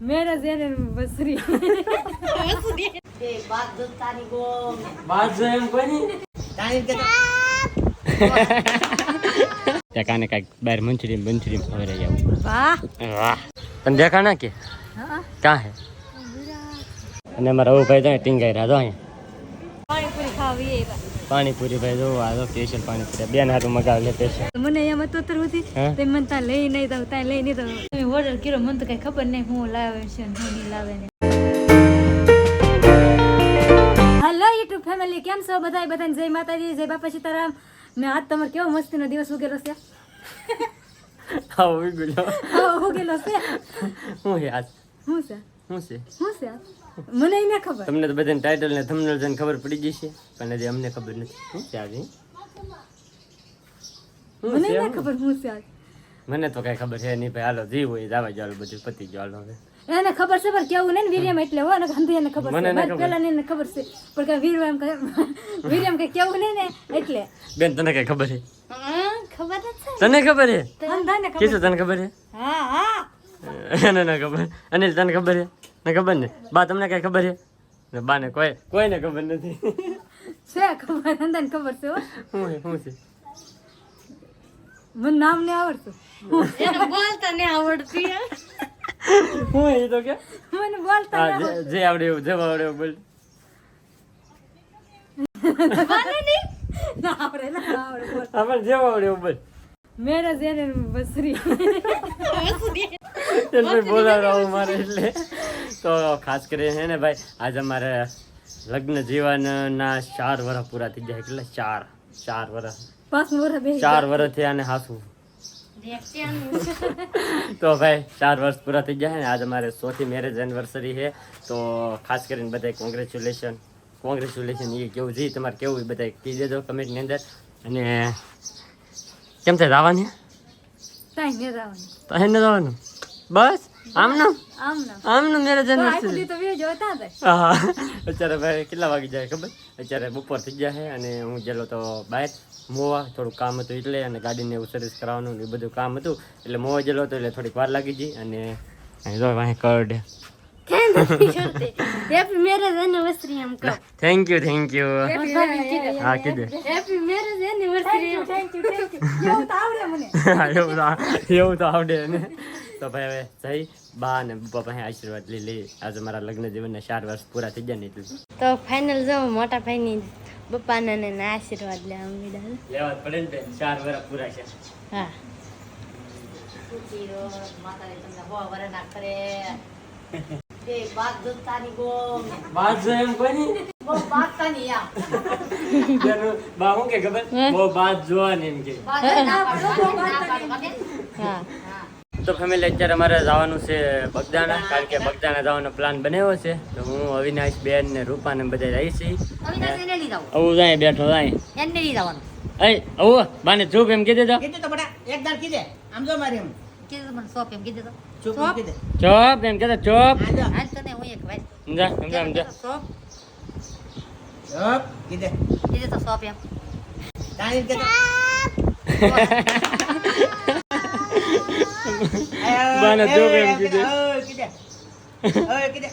Marriage એને બસરી દેખાને એમ કોઈ નહીં ત્યાં કાને કાંઈક બહાર મંચુરિયન બંચુરિયન ખવડાવી આવું વાહ. પણ દેખા ના કે? હા. ક્યાં હે? અને અમારા ઓ ભાઈ તો ટીંગાઈ રહ્યા તો અહીંયા. પાણીપુરી ભાઈ જોવો આ તો સ્પેશિયલ પાણીપુરી. બેન હારું મગાવ લે સ્પેશિયલ મને અહીંયા મત ઉતર હતી તે મને ત્યાં લઈ નહીં દઉં ત્યાં લઈ નહીં દઉં તમે ઓર્ડર કર્યો મને તો કઈ ખબર નહીં હું લાવે છે હું નહીં લાવે ને. હેલો યુટ્યુબ ફેમિલી કેમ છો બધા? બધાને જય માતાજી જય બાપા સીતારામ. મેં આજ તમારો કેવો મસ્તીનો દિવસ ઉગેલો છે? હા ઉગેલો. હા, ઉગેલો છે? હું હે હું છે? શું છે? શું છે? મને ના ખબર. તમને તો બધાને ટાઇટલ ને થંબનેલ જોઈને ખબર પડી જશે પણ હજી અમને ખબર નથી. શું છે આજે? મને ના ખબર હું છે આજ. મને તો કઈ ખબર છે નહીં ભાઈ હાલો જી હોય જાવા જાવ બધું પતી ગયો હાલો હવે. એને ખબર છે પણ કેવું નહીં ને વીર્યમ એટલે હોય ને ગાંધી એને ખબર મને છે મને ખબર. પેલા ને ખબર છે પણ કઈ વીર્યમ વીર્યમ કઈ કેવું નહીં ને એટલે. બેન તને કઈ ખબર છે? ખબર છે તને ખબર છે? તને ખબર છે? હા હા. એને ના ખબર. અનિલ તને ખબર છે? ને ખબર ને? બા તમને કઈ ખબર છે? ને બાને કોઈ કોઈને ખબર નથી. છે ખબર અંધાને ખબર છે હું. હું છે મને નામ ને આવડતું. એને બોલતા નહીં આવડતી હું? એ તો કે? મને બોલતા જે- જે આવડે એવું જેવા આવડે એવું બોલ. મને નહીં? ના આવડે ના આવડે બોલ. આપણે જેવા આવડે એવું બોલ. મેરેજ એને બસરી એટલે બોલાવડાવું મારે એટલે. તો ખાસ કરીને છે ને ભાઈ આજે અમારે લગ્ન જીવનના ચાર વર્ષ પૂરા થઈ જાય કેટલા? ચાર. ચાર વર્ષ ચાર વર્ષ થયા અને હાસું. તો ભાઈ ચાર વર્ષ પૂરા થઈ ગયા ને. આજે અમારે ચોથી મેરેજ એનિવર્સરી છે તો ખાસ કરીને બધા કોંગ્રેચ્યુલેશન કોંગ્રેચ્યુલેશન એ કેવું જી તમારે કેવું બધા કહી દેજો કમેન્ટની અંદર. અને કેમ થાય જવાની? તાઈ ને જવાનું. તો બસ આમનું આમ ના આમનું? મેરેજ તો આખું તો વે જોતા હતા હા. અત્યારે ભાઈ કેટલા વાગી જાય ખબર? અત્યારે બપોર થઈ ગયા છે અને હું ગયેલો તો બહાર. મોવા થોડું કામ હતું એટલે અને ગાડીને એવું સર્વિસ કરાવવાનું એ બધું કામ હતું. એટલે મોવા ગયેલો હતો એટલે થોડીક વાર લાગી ગઈ અને જો વાંહે કર્ડ હેપી મેરેજ એનિવર્સરી એમ કહો થેન્ક યુ થેન્ક યુ હા કીધું happy marriage anniversary thank you thank you એવું તો આવડે મને હા, એવું તો એવું તો આવડે ને તો ભાઈ હવે જઈ બા અને પપ્પા પાસે આશીર્વાદ લઈ લઈ આજે મારા લગ્ન જીવનના ચાર વર્ષ પૂરા થઈ ગયા ને એટલે તો ફાઇનલ જો મોટા ભાઈની પપ્પાના ને આશીર્વાદ લેવા મીડા લેવા પડે ને બેન, ચાર વર્ષ પૂરા છે હા વાત જો એમ કોઈ બા શું કે ખબર? બહુ બાત જોવાની એમ કે. હા. તો ફેમિલી અત્યારે અમારે જવાનું છે બગદાણા કારણ કે બગદાણા જવાનો પ્લાન બનાવ્યો છે. તો હું અવિનાશ બેન ને રૂપા ને બધા જઈ છીએ આવું જાય બેઠો જાય. એ આવું બાને ચૂપ એમ કીધે તો? કીધું તો બટા એક દાડ કીધે. આમ જો મારી એમ. ચૂપ એમ કીધે ચોપ એમ કીધું. ચોપ સમજા સમજા. સમજા ચૂપ કીધે. તાણી કીધે બાને ચૂપ એમ કીધું. ઓય કીધે. ઓય કીધે.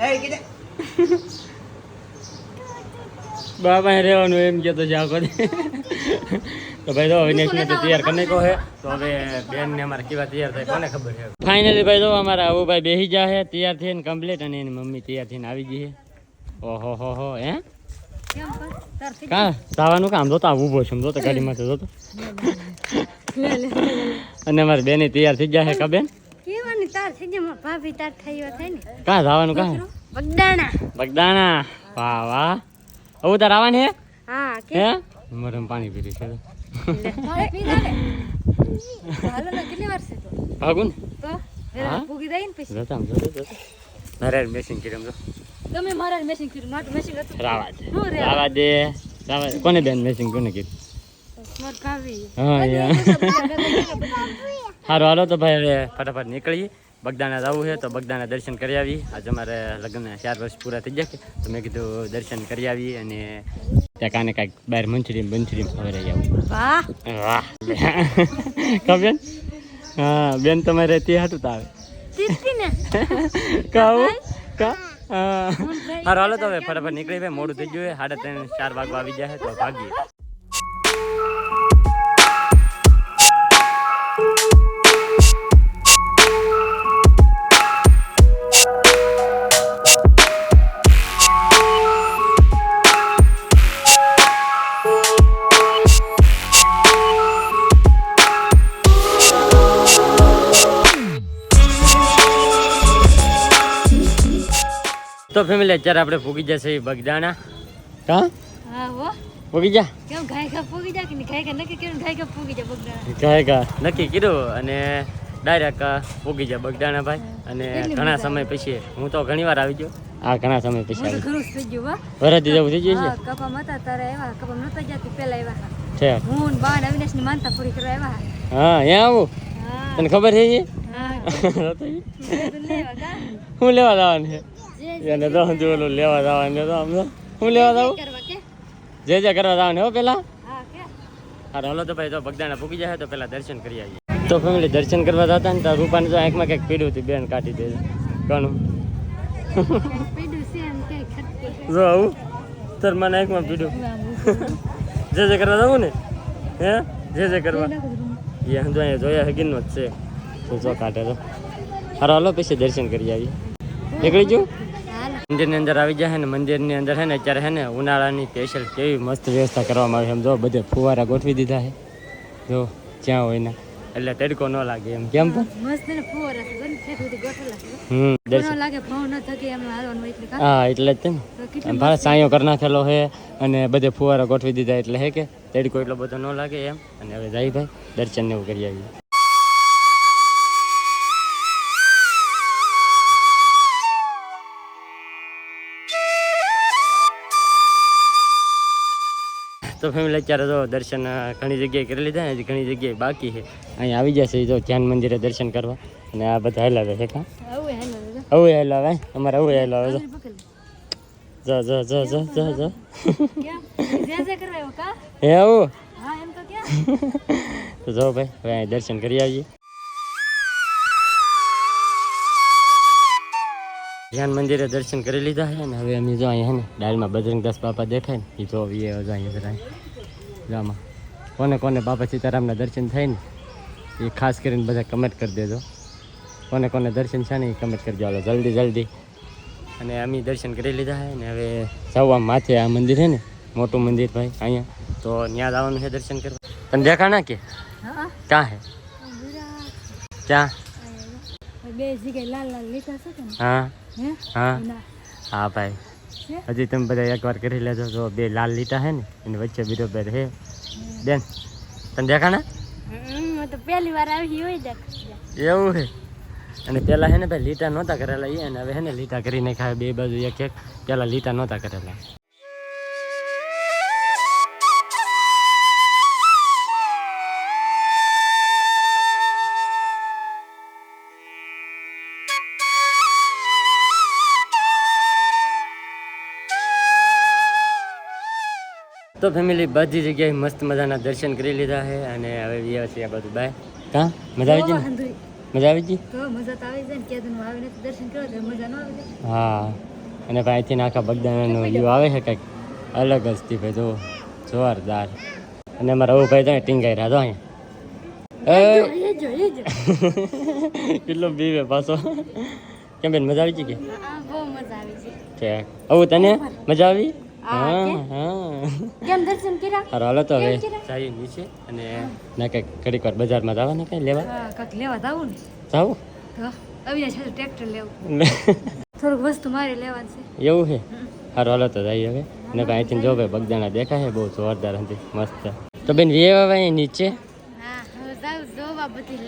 ઓય કીધે. બાબા રહેવાનું એમ કહેતો દી. તો ભાઈ તો તૈયાર કરી નાખ્યો છે તો હવે બેનને અમારે કેવા તૈયાર થાય કોને ખબર છે? ફાઇનલી ભાઈ તો અમારા આવું ભાઈ બેસી ગયા છે તૈયાર થઈને કમ્પ્લીટ અને એની મમ્મી તૈયાર થઈને આવી ગઈ છે. ઓહો હો હો હે? કા જવાનું કામ? જોતા ઊભો છું જોતો ગાડીમાં જોતો અને અમારી બેને તૈયાર થઈ ગયા છે કા બેન? કેવાની તાર થઈ જાય મારા ભાભી તાર થયો થાય ને. કાં જવાનું કાં? બગદાણા. બગદાણા. વાહ વાહ. આવું તાર આવવાની હે હા? કે? મરમ પાણી પીરી છે. તો ભાગું તો નારાયણ બેસીને કર્યું જો તમે મારા મેસિંગ કર્યું મારું મેસિંગ હતું. રાવા દે. રાવા દે. રાવા કોને બેન મેસિંગ કોને ભાભી હા યાર. સારું હાલો તો ભાઈ હવે ફટાફટ નીકળીએ. બગદાણા જવું છે તો બગદાણા દર્શન કરી આવી. આજે અમારે લગ્ન ચાર વર્ષ પૂરા થઈ ગયા તો મેં કીધું દર્શન કરી આવી અને ત્યાં કાને કાંઈક બહાર મંચુરિયન બંચુરિયન ખવડાવી આવું. વાહ. વાહ. બેન હા બેન તમારે તે હાટું તો આવે તીર્થી કહું. કા હા. હાલો તો હવે ફટાફટ નીકળી ભાઈ મોડું થઈ ગયું. સાડા ત્રણ ચાર વાગવા આવી જાય તો ભાગીએ. તો ફેમિલી અત્યારે આપણે ફૂગી જશે બગદાણા. કા હા હો. પૂગી જા. કેમ ઘાય ઘા પૂગી જા કે નહીં? ઘાય નક્કી કર્યું ઘાય ઘા પૂગી જા બગડા કહે કા નક્કી કર્યું અને ડાયરેક્ટ પૂગી જાય બગદાણા ભાઈ. અને ઘણા સમય પછી હું તો ઘણીવાર આવી ગયો. આ ઘણા સમય પછી આવી ઘરું થઈ ગયું હો. વરદી જેવું થઈ ગયું હા કપા હતા તારે આવ્યા. કપા નતા જતી પેલા છે. હું ને અવિનાશની માનતા પૂરી કરવા હા આવું? તને ખબર છે હા. લેવા કા હું લેવા જવાનું છે. જે એને તો સમજો ઓલું લેવા જવાનું તો આમ તો હું લેવા જાઉં? જે જે કરવા જવાનું હો પેલા. હા હલો તો ભાઈ તો બગદાણા પૂગી જાય તો પેલા દર્શન કરી આવીએ. તો ફેમિલી દર્શન કરવા જતા ને તો રૂપાને તો આંખમાં કંઈક પીડ્યું હતું બેન કાઢી દે. ઘણું. જો આવું તાર મને આંખમાં પીડ્યું જે જે કરવા જવું ને હે? જે જે કરવા. એ હંજો અહીંયા જોયા હગીનનો જ છે. તો જો કાઢે તો. હારો હાલો પછી દર્શન કરી આવીએ. નીકળી જવું મંદિરની અંદર આવી જાય ને મંદિરની અંદર છે ને અત્યારે છે ને ઉનાળાની સ્પેશિયલ કેવી મસ્ત વ્યવસ્થા કરવામાં આવી એમ જો બધે ફુવારા ગોઠવી દીધા છે. જો જ્યાં હોય ને એટલે તડકો ન લાગે એમ. કેમ હા એટલે જ ને. ભારે સાંયો કરી નાખેલો છે અને બધે ફુવારા ગોઠવી દીધા એટલે હે કે તડકો એટલો બધો ન લાગે એમ. અને હવે જાય ભાઈ દર્શન ને એવું કરી આવીએ. તો ફેમિલી અત્યારે તો દર્શન ઘણી જગ્યાએ કરી લીધા. ને હજી ઘણી જગ્યાએ બાકી છે. અહીંયા આવી જશે તો ધ્યાન મંદિરે દર્શન કરવા. અને આ બધા હેલાવે છે કા? આવું હાલો તો આવું હેલાવે? અમારે આવું હેલાવે જો જો જો જો જો જો. જે જે હે આવું? તો જો ભાઈ હવે અહીં દર્શન કરી આવીએ. ધ્યાન મંદિરે દર્શન કરી લીધા છે ને હવે અમે જો અહીંયા હે ને ડાયલમાં બજરંગદાસ બાપા દેખાય ને એ જો એ જો અહીંયા જામાં. કોને કોને બાપા સીતારામના દર્શન થાય ને એ ખાસ કરીને બધા કમેન્ટ કરી દેજો. કોને કોને દર્શન છે ને એ કમેન્ટ કરજો. હાલો જલ્દી જલ્દી. અને અમે દર્શન કરી લીધા છે ને હવે જવા માથે આ મંદિર છે ને મોટું મંદિર ભાઈ અહીંયા. તો ત્યાં જવાનું છે દર્શન કરવા. તને દેખાણા કે? હા. ક્યાં હે ક્યાં? બે જગ્યાએ લાલ લાલ લીધા છે હા. હે? હા. ભાઈ. હજી તમે બધા એકવાર કરી લેજો. તો બે લાલ લીટા હે ને એની વચ્ચે બિરોબર હે બેન તને દેખાણા? હું તો પહેલી વાર આવી હોય દેખ. એવું હે અને પેલા હે ને ભાઈ લીટા નહોતા કરેલા એ અને હવે હે ને લીટા કરી નાખ્યા બે બાજુ એક એક પેલા લીટા નહોતા કરેલા. તો ફેમિલી બધી જગ્યાએ મસ્ત મજાના દર્શન કરી લીધા છે અને હવે વિયા છે આ બધું બાય. કાં? મજા આવી ગઈ મજા આવી ગઈ? તો મજા તો આવી જાય ને કેદન આવીને દર્શન કરો તો મજા ન આવે. હા. અને ભાઈ થી આખા બગદાણાનો વ્યૂ આવે છે કંઈક? અલગ જ થી ભાઈ જો જોરદાર. અને અમારા રઘુ ભાઈ તો ટીંગાઈ રહ્યા તો અહીંયા. કેટલો બીવે પાછો. કેમ બેન મજા આવી ગઈ કે? આવું તને મજા આવી? હા હા કેમ દર્શન કર્યા? હારો હાલો તો હવે જઈએ નીચે અને ના કંઈક ઘડીક વાર બજારમાં જવાના કંઈ લેવા? હા લેવા જાવું ને. જાવું? અવિનાશ સાથે ટ્રેક્ટર લેવું. થોડુંક વસ્તુ મારે લેવાનું છે. એવું છે? હારો હાલો તો જઈએ હવે. ને ભાઈ અહીંથી જો ભાઈ બગદાણા દેખાય છે બહુ જોરદાર હતી મસ્ત. તો બેન વેવા નીચે.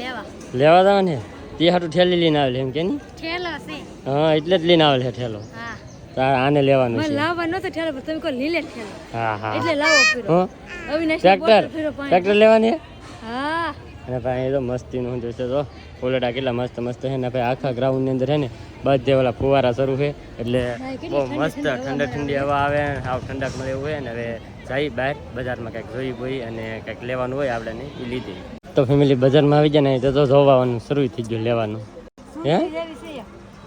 લેવા. લેવા જવા ને તે હાટું ઠેલી લઈને આવેલી એમ કે ઠેલો છે. હા એટલે જ લઈને આવેલ છે ઠેલો. હા. તાર આને લેવાનું છે. લાવવા નતો ઠેલો પણ તમે કહો લીલે ઠેલો. હા હા. એટલે લાવો ફીરો હો? અવિનાશ ટ્રેક્ટર? ટ્રેક્ટર લેવાની હા? અને ભાઈ એ તો મસ્તીનું જોશે તો? ફૂલડા કેટલા મસ્ત મસ્ત છે ને ભાઈ આખા ગ્રાઉન્ડની અંદર છે ને બધે ઓલા ફુવારા શરૂ છે. એટલે બહુ મસ્ત ઠંડા ઠંડી હવા આવે આવ ઠંડક મળે એવું હોય ને હવે જઈ બહાર બજારમાં કંઈક જોઈ બોઈ અને કંઈક લેવાનું હોય આપણે ને એ લીધી. તો ફેમિલી બજારમાં આવી જાય ને તો જોવાનું શરૂ થઈ ગયું લેવાનું. હે?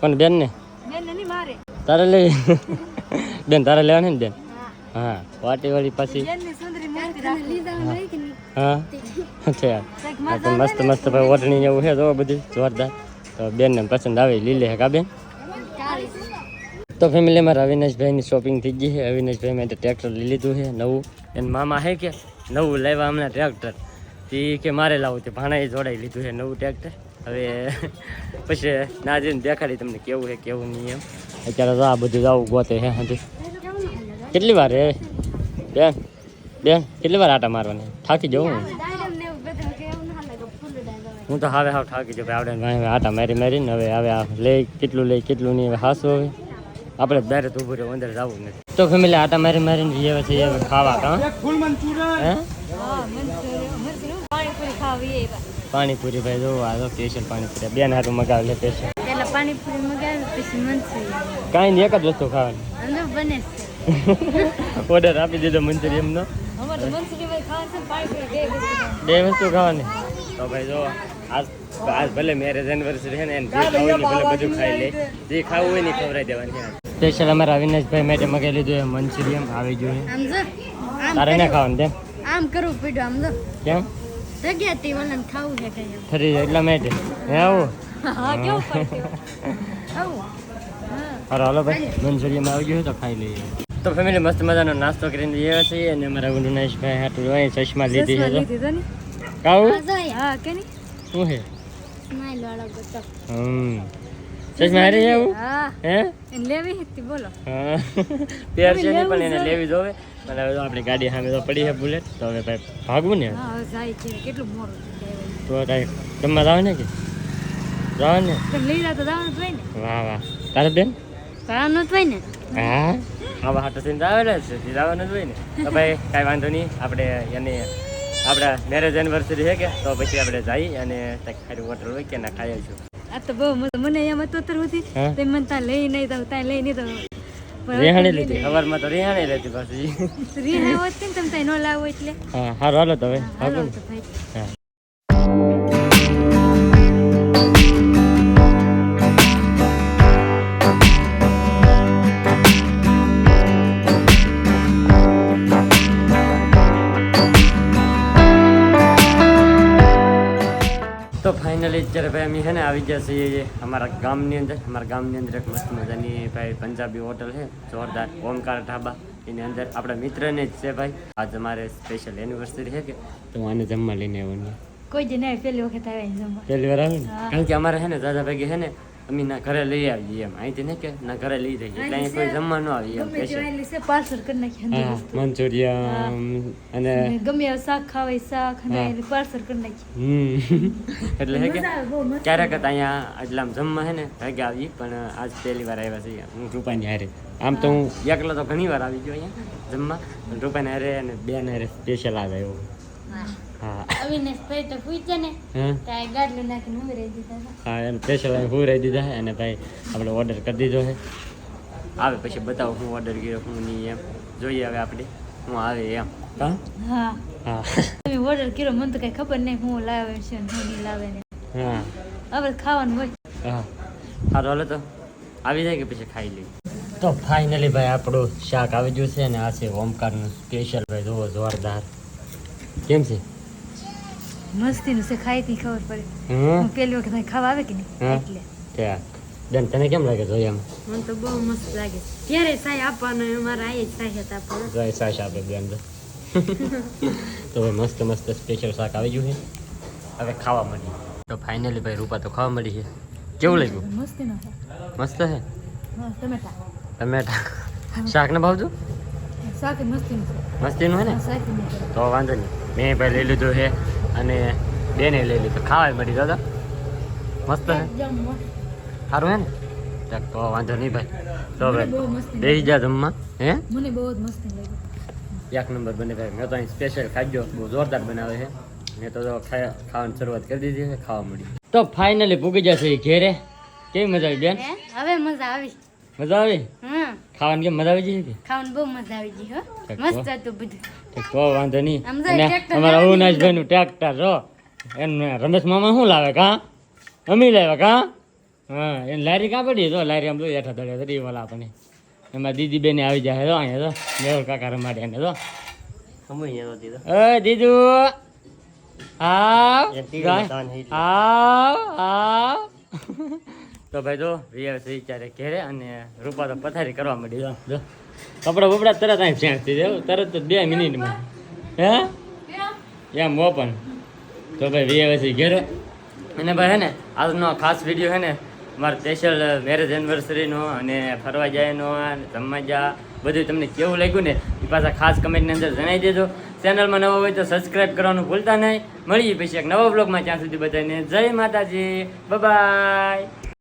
પણ બેન ને તારે લઈ બેન તારે લેવાની ને બેન? હા વાટી વાળી પછી. બેનની સુંદરી મૂર્તિ રાખી. હા? છે કંઈક આ તો મસ્ત મસ્ત ભાઈ ઓઢણી એવું છે તો બધું જોરદાર. તો બેનને પસંદ આવે લીલે હે લે કા બેન? તો ફેમિલી મારા અવિનાશભાઈની શોપિંગ થઈ ગઈ છે. અવિનાશભાઈ મેં ટ્રેક્ટર લઈ લીધું છે નવું. એને મામા હે કે નવું લેવા હમણાં ટ્રેક્ટર તે કે મારે લાવું તે ભાણાએ જોડાઈ લીધું છે નવું ટ્રેક્ટર હવે પછી ના જઈને દેખાડી તમને કેવું છે કેવું નહીં એમ. અત્યારે તો આ બધું જવું ગોતે હે હજી. કેટલી વાર હે? બેન બેન કેટલી વાર આટા મારવાની? થાકી જવું હું. તો હવે હાવ થાકી જાઉં આવડે આટા મારી મારીને હવે હવે આ લઈ કેટલું લઈ કેટલું નહીં હવે હાસું હવે. આપણે દારે તો ઊભું રહ્યું અંદર જવું નથી. તો ફેમિલી આટા મારી મારીને જઈએ છે હવે ખાવા કાં હે? પાણીપુરી ખાવી પાણીપુરી ભાઈ જોવો આ તો સ્પેશિયલ પાણીપુરી. બેન હાથું મગાવે લે સ્પેશિયલ પેલા પાણીપુરી મગાવે પછી મંચુરિયન. કાંઈ નહીં એક જ વસ્તુ ખાવાની. અંદર બને છે. ઓર્ડર આપી દીધો મંચુરિયન પાણીપુરી બે વસ્તુ ખાવાની. તો ભાઈ જો આજ આજ ભલે મેરેજ એનિવર્સરી છે ને એને જે ખાવું ને ભલે બધું ખાઈ લે. જે ખાવું હોય ને ખવડાવી દેવાની સ્પેશિયલ અમારા અવિનાશભાઈ માટે મગાવી લીધું મંચુરિયન આવી ગયું તારે ના ખાવાનું તેમ આમ કરવું પડ્યું આમ કેમ? જગ્યા તે ઓલાને ખાવું છે કઈ એમ. ફરી એટલા માટે હે આવું? હા કેવું પડશે આવું. હારો હાલો ભાઈ. મંચુરિયન આવી ગયું તો ખાઈ લઈએ. તો ફેમિલી મસ્ત મજાનો નાસ્તો કરીને જઈએ છીએ અને અમારા ઉન્નાશભાઈ હાટું અહીં ચશ્મા લીધી છે અહીંયા. હા કે નહીં? શું છે? સ્માઈલ વાળો ગોતો. હમ. ચશ્મા હારી આવું? હા. હે? એને લેવી હતી બોલો. હા. પેર છે નહીં પણ એને લેવી જોવે. અને હવે તો આપણી ગાડી સામે તો પડી છે બુલેટ. તો હવે ભાઈ ભાગવું ને? હા જાય છે. કેટલું મોડું છે તો કાંઈ જમવા જાવ ને કે? જાવ ને? લઈ જાવ તો જવાનું જ ને. વાહ વાહ. તારે બેન? ભાવનું જ ને. હા? આવા હાટો થઈને આવેલા જ છે. જવાનું જ હોય ને. તો ભાઈ કાંઈ વાંધો નહીં. આપણે એને આપણા મેરેજ એનિવર્સરી છે કે? તો પછી આપણે જઈ અને ખાલી હોટલ હોય કે ના ખાઈ આવીશું. આ તો બહુ મને એમ હતું. અત્યાર સુધી? તે મને ત્યાં લઈ નહીં તો ત્યાં લઈ નહીં તો રેહાણી લીધી. સવારમાં તો રેહાણી લેતી પાછી. રીહાઈ હોત ને તમે ત્યાં ન લાવો એટલે? હા સારું હાલો તો હવે. હા. અત્યારે ભાઈ અમે છે ને આવી ગયા છીએ અમારા ગામની અંદર. અમારા ગામની અંદર એક મસ્ત મજાની ભાઈ પંજાબી હોટલ છે જોરદાર ઓમકાર ઢાબા. એની અંદર આપણા મિત્રને જ છે ભાઈ. આજ અમારે સ્પેશિયલ એનિવર્સરી છે કે તો હું આને જમવા લઈને આવ્યો કોઈ જ નહીં પહેલી વખત આવે જમવા. પહેલી વાર આવે ને? કારણ કે અમારે છે ને દાદા ભાઈ છે ને અમે ના ઘરે લઈ આવીએ એમ. અહીંથી ને કે ના ઘરે લઈ જઈએ. એટલે અહીં કોઈ જમવા ન આવીએ એમ કે પાર્સલ કરી. મંચુરિયન અને ગમે શાક ખાવાય શાક અને પાર્સલ કરી નાખીએ એટલે હે કે આવે ક્યારેક જ અહીંયા આટલા આમ જમવા હે ને ભાગ્યા આવી પણ આજ પહેલી વાર આવ્યા છીએ. હું રૂપાની હારે. આમ તો હું. એકલો તો ઘણી વાર આવી ગયો અહીંયા જમવા પણ રૂપાની હારે અને બેન હારે સ્પેશિયલ આવે એવું. હા. અવિનાશ ભાઈ તો પૂછે ને. ગાડલું નાખીને હું રહી દીધા હા એમ સ્પેશિયલ હું રહી દીધા અને ભાઈ આપણે ઓર્ડર કરી દીધો છે. આવે પછી બતાવો હું ઓર્ડર કર્યો હું નહીં એમ. જોઈએ હવે આપણે. હું આવે એમ. હા? હા. ઓર્ડર કર્યો મને તો કઈ ખબર નહીં હું લાવે છે હું નહીં લાવે ને. હા. હવે ખાવાનું હોય. હા. સારું હાલો તો. આવી જાય કે પછી ખાઈ લઈએ? તો ફાઇનલી ભાઈ આપણું શાક આવી ગયું છે અને આ છે ઓમકારનું સ્પેશિયલ ભાઈ જુઓ જોરદાર. કેમ છે? મસ્તીનું છે ખાઈ થી ખબર પડે. હું પેલી વખત ખાવા આવે કે નહીં? એટલે. બેન તને કેમ લાગે જોઈએ એમ? મને તો બહુ મસ્ત લાગે. ક્યારે સાય આપવાનો અમારા આઈ જ સાય હતા પણ જય સાશ આપે બેન તો મસ્ત મસ્ત સ્પેશિયલ શાક આવી ગયું છે. હવે ખાવા મળી તો ફાઇનલી ભાઈ રૂપા તો ખાવા મળી છે. કેવું લાગ્યું? મસ્ત છે. મસ્ત છે? હા ટમેટા. ટમેટા. શાક ને ભાવજો શાક મસ્તીનું છે. મસ્તીનું હે ને. તો વાંધો નહીં. મેં ભાઈ લઈ લીધું છે. અને બેને લઈ લીધું. ખાવા મળી દાદા મસ્ત છે સારું હે ને? ચાલ તો વાંધો નહીં ભાઈ. તો ભાઈ બેસી જા જમવા હે? મને બહુ જ મસ્ત લાગ્યું. એક નંબર બને ભાઈ. મેં તો અહીં સ્પેશિયલ ખાજો બહુ જોરદાર બનાવે છે. મેં તો ખાવાની શરૂઆત કરી દીધી છે ખાવા મળી. તો ફાઇનલી પૂગી જશે ઘેરે. કેવી મજા આવી બેન? હવે મજા આવી. મજા આવી? હા ખાવાની કેમ મજા આવી જઈ હતી? ખાવાનું બહુ મજા આવી ગઈ હો. મસ્ત હતું બધું. તો વાંધો નહીં. અમારા અવિનાશભાઈ નું ટ્રેક્ટર જો એને રમેશ મામા શું લાવે કા? અમી લાવે કા? હા એને લારી કાં પડી? તો લારી આમ તો હેઠા ધડે ધરી વાલા આપણને. એમાં દીદી બેને આવી જાય તો અહીંયા તો મેળ કાકા રમાડે એને તો એ દીદુ આવ આવ આવ. તો ભાઈ જો રિયા ત્યારે ઘેરે અને રૂપા તો પથારી કરવા માંડી જો કપડા બપડા તરત અહીં થઈ જાય તરત જ બે મિનિટમાં. હે? એમ ઓપન. તો ભાઈ રિયા થઈ ઘેરે. અને ભાઈ હે ને આજનો ખાસ વીડિયો હે ને મારા સ્પેશિયલ મેરેજ એનિવર્સરીનો અને ફરવા જાયનો જમવા જા બધું તમને કેવું લાગ્યું ને એ પાછા ખાસ કમેન્ટની અંદર જણાવી દેજો. ચેનલમાં નવો હોય તો સબસ્ક્રાઇબ કરવાનું ભૂલતા નહીં. મળીએ પછી એક નવા બ્લોગમાં ત્યાં સુધી બધાને જય માતાજી. બાય